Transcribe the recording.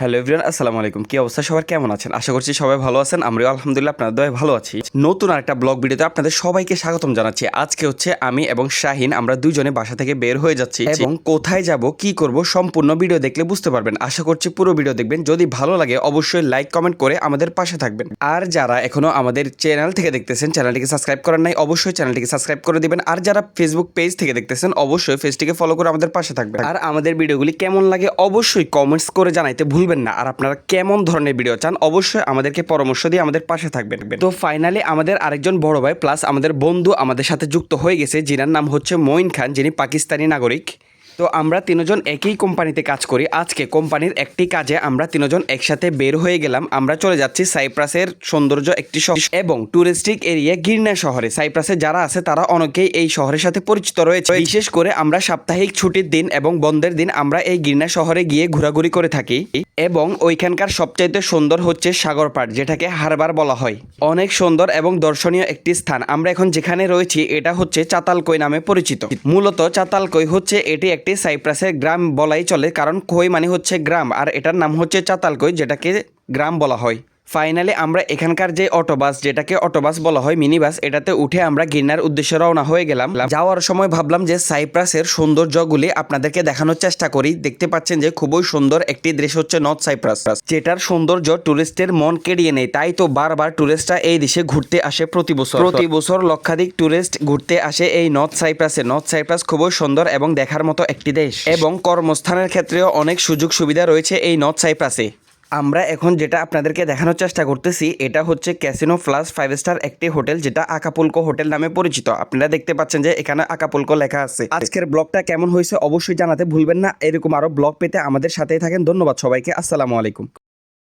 Hello everyone আসসালামু আলাইকুম। কি অবস্থা? সবার কেমন আছেন? আশা করছি সবাই ভালো আছেন। আমরাও আলহামদুলিল্লাহ আপনাদের দয় ভালো আছি। নতুন আরেকটা ব্লগ ভিডিওতে আপনাদের সবাইকে স্বাগতম জানাচ্ছি। আজকে হচ্ছে আমি এবং শাহিন আমরা দুজনে বাসা থেকে বের হয়ে যাচ্ছি। এবং কোথায় যাব কি করব সম্পূর্ণ ভিডিও দেখলে বুঝতে পারবেন। আশা করছি পুরো ভিডিও দেখবেন। যদি ভালো লাগে অবশ্যই লাইক কমেন্ট করে আমাদের পাশে থাকবেন। আর যারা এখনও আমাদের চ্যানেল থেকে দেখতেছেন চ্যানেলটিকে সাবস্ক্রাইব করেন নাই অবশ্যই চ্যানেলটিকে সাবস্ক্রাইব করে দিবেন। আর যারা ফেসবুক পেজ থেকে দেখতেছেন অবশ্যই পেজটিকে ফলো করে আমাদের পাশে থাকবেন। আর আমাদের ভিডিওগুলি কেমন লাগে অবশ্যই কমেন্টস করে জানাইতে ভুলবেন না। আর আপনারা কেমন ধরনের ভিডিও চান, অবশ্যই আমাদেরকে পরামর্শ দিয়ে আমাদের পাশে থাকবেন। তো ফাইনালি আমাদের আরেকজন বড় ভাই প্লাস আমাদের বন্ধু আমাদের সাথে যুক্ত হয়ে গেছে, যিনার নাম হচ্ছে মঈন খান, যিনি পাকিস্তানি নাগরিক। তো আমরা তিনজন একই কোম্পানিতে কাজ করি। আজকে কোম্পানির একটি কাজে আমরা তিনজন একসাথে বের হয়ে গেলাম। আমরা চলে যাচ্ছি সাইপ্রাসের সৌন্দর্য একটি শহর এবং টুরিস্টিক এরিয়া গির্না শহরে। সাইপ্রাসে যারা আছে, তারা অনেকেই এই শহরের সাথে পরিচিত রয়েছে। বিশেষ করে আমরা সাপ্তাহিক ছুটির দিন এবং বন্ধের দিন আমরা এই গির্না শহরে গিয়ে ঘোরাঘুরি করে থাকি এবং ওইখানকার সবচাইতে সুন্দর হচ্ছে সাগর পাড়, যেটাকে হারবার বলা হয়। অনেক সুন্দর এবং দর্শনীয় একটি স্থান। আমরা এখন যেখানে রয়েছি, এটা হচ্ছে চাতালকই নামে পরিচিত। মূলত চাতালকই হচ্ছে এটি একটি সাইপ্রাসের গ্রাম বলাই চলে, কারণ কই মানে হচ্ছে গ্রাম, আর এটার নাম হচ্ছে চাতালকই, যেটাকে গ্রাম বলা হয়। ফাইনালি আমরা এখানকার যে অটোবাস, যেটাকে অটোবাস বলা হয় মিনি বাস এটাতে উঠে আমরা গির্নার উদ্দেশ্যে রওনা হয়ে গেলাম। যাওয়ার সময় ভাবলাম যে সাইপ্রাসের সৌন্দর্যগুলি আপনাদেরকে দেখানোর চেষ্টা করি। দেখতে পাচ্ছেন যে খুবই সুন্দর একটি দেশ হচ্ছে নর্থ সাইপ্রাস। যেটার সৌন্দর্য টুরিস্টের মন কেড়িয়ে নেয়। তাই তো বারবার টুরিস্টরা এই দেশে ঘুরতে আসে প্রতি বছর। প্রতি বছর লক্ষাধিক টুরিস্ট ঘুরতে আসে এই নর্থ সাইপ্রাসে। নর্থ সাইপ্রাস খুবই সুন্দর এবং দেখার মতো একটি দেশ। এবং কর্মস্থানের ক্ষেত্রেও অনেক সুযোগ সুবিধা রয়েছে এই নর্থ সাইপ্রাসে। আমরা এখন যেটা আপনাদেরকে দেখানোর চেষ্টা করতেছি, এটা হচ্ছে ক্যাসিনো প্লাস ফাইভ স্টার একটি হোটেল যেটা আকাপুলকো হোটেল নামে পরিচিত। আপনারা দেখতে পাচ্ছেন যে এখানে আকাপুলকো লেখা আছে। আজকের ব্লগটা কেমন হয়েছে অবশ্যই জানাতে ভুলবেন না। এরকম আরও ব্লগ পেতে আমাদের সাথেই থাকেন। ধন্যবাদ সবাইকে। আসসালামু আলাইকুম।